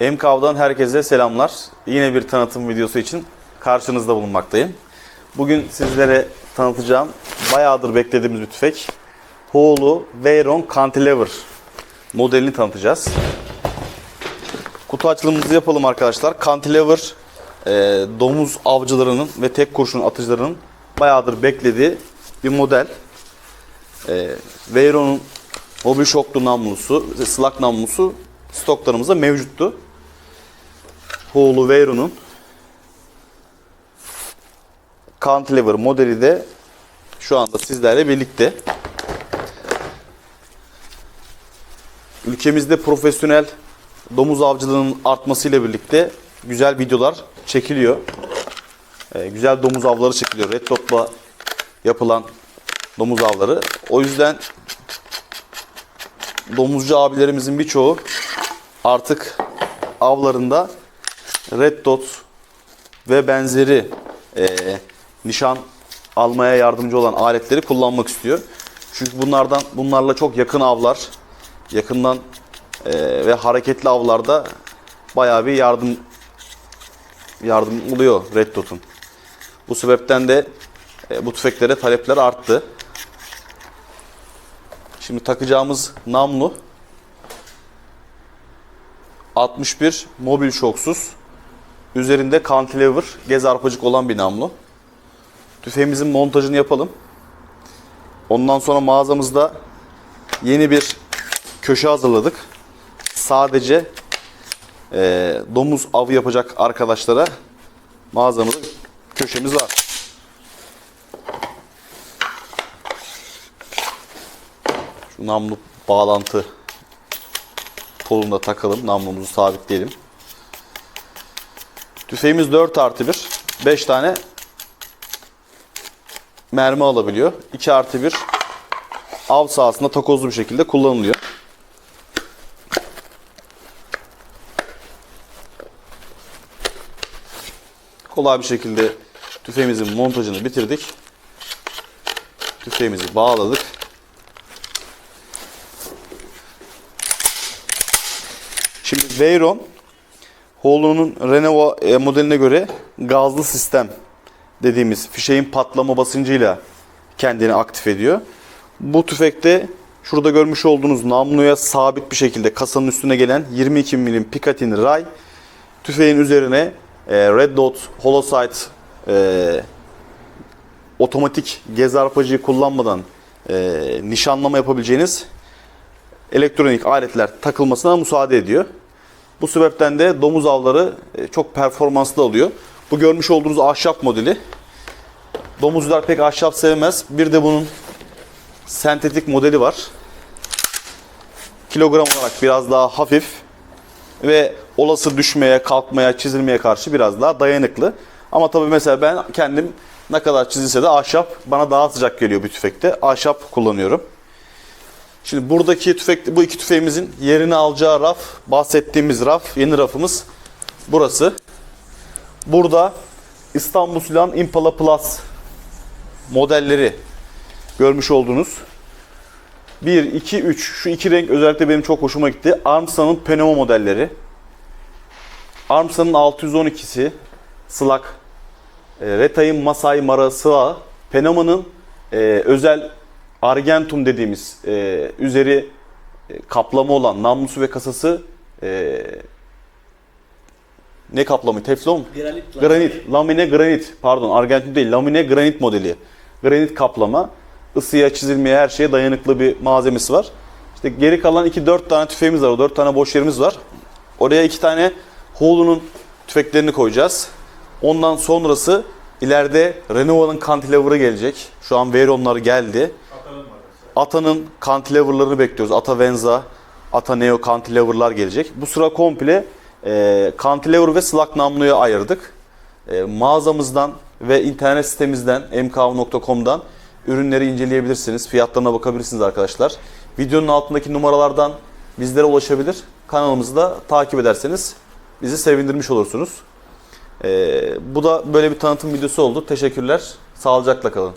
MKAV'dan herkese selamlar. Yine bir tanıtım videosu için karşınızda bulunmaktayım. Bugün sizlere tanıtacağım bayağıdır beklediğimiz bir tüfek. Hoğlu Veyron Cantilever modelini tanıtacağız. Kutu açılımımızı yapalım arkadaşlar. Cantilever e, domuz avcılarının ve tek kurşun atıcılarının bayağıdır beklediği bir model. E, Veyron'un mobil şoklu namlusu, slak namlusu stoklarımızda mevcuttu. Hoğlu Veyron'un Cantilever modeli de şu anda sizlerle birlikte. Ülkemizde profesyonel domuz avcılığının artmasıyla birlikte güzel videolar çekiliyor. Ee, güzel domuz avları çekiliyor. Red Dot'la yapılan domuz avları. O yüzden domuzcu abilerimizin birçoğu artık avlarında Red Dot ve benzeri eee, nişan almaya yardımcı olan aletleri kullanmak istiyor. Çünkü bunlardan bunlarla çok yakın avlar, yakından eee, ve hareketli avlarda bayağı bir yardım yardım oluyor Red Dot'un. Bu sebepten de e, bu tüfeklere talepler arttı. Şimdi takacağımız namlu 61 mobil şoksuz. Üzerinde cantilever, gez arpacık olan bir namlu. Tüfeğimizin montajını yapalım. Ondan sonra mağazamızda yeni bir köşe hazırladık. Sadece eee, domuz avı yapacak arkadaşlara mağazamızda köşemiz var. Şu namlu bağlantı kolunda takalım. Namlumuzu sabitleyelim. Tüfeğimiz 4 artı 1. 5 tane mermi alabiliyor. 2 artı 1 av sahasında takozlu bir şekilde kullanılıyor. Kolay bir şekilde tüfeğimizin montajını bitirdik. Tüfeğimizi bağladık. Şimdi Veyron Hoğlu'nun Renault e, modeline göre gazlı sistem dediğimiz fişeğin patlama basıncıyla kendini aktif ediyor. Bu tüfekte şurada görmüş olduğunuz namluya sabit bir şekilde kasanın üstüne gelen 22 milim Picatinny ray tüfeğin üzerine e, Red Dot Holosight e, otomatik gez arpacıyı kullanmadan e, nişanlama yapabileceğiniz elektronik aletler takılmasına müsaade ediyor. Bu sebepten de domuz avları e, çok performanslı oluyor. Bu görmüş olduğunuz ahşap modeli. Domuzcular pek ahşap sevmez. Bir de bunun sentetik modeli var. Kilogram olarak biraz daha hafif ve olası düşmeye, kalkmaya, çizilmeye karşı biraz daha dayanıklı. Ama tabii mesela ben kendim ne kadar çizilse de ahşap bana daha sıcak geliyor bir tüfekte. Ahşap kullanıyorum. Şimdi buradaki tüfek, bu iki tüfeğimizin yerini alacağı raf, bahsettiğimiz raf, yeni rafımız burası. Burada İstanbul Silah'ın Impala Plus modelleri görmüş olduğunuz 1, 2, 3 şu iki renk özellikle benim çok hoşuma gitti. Armstrong'un Pneumo modelleri. Armstrong'un 612'si Slak. E, Retay'ın Masai Mara Sıva. Pneumo'nun e, özel Argentum dediğimiz e, üzeri e, kaplama olan namlusu ve kasası e, ne kaplamı? Teflon? Granit. Granit. Lamine granit. Pardon Argentum değil. Lamine granit modeli. Granit kaplama. ısıya, çizilmeye, her şeye dayanıklı bir malzemesi var. İşte geri kalan 2-4 tane tüfeğimiz var. O 4 tane boş yerimiz var. Oraya 2 tane Holu'nun tüfeklerini koyacağız. Ondan sonrası ileride Renault'un cantilever'ı gelecek. Şu an Veyron'ları geldi. Ata'nın cantilever'larını bekliyoruz. Ata Venza, Ata Neo cantilever'lar gelecek. Bu sıra komple e, cantilever ve slug namluya ayırdık. E, mağazamızdan ve internet sitemizden mkav.com'dan ürünleri inceleyebilirsiniz. Fiyatlarına bakabilirsiniz arkadaşlar. Videonun altındaki numaralardan bizlere ulaşabilir. Kanalımızı da takip ederseniz bizi sevindirmiş olursunuz. E, bu da böyle bir tanıtım videosu oldu. Teşekkürler. Sağlıcakla kalın.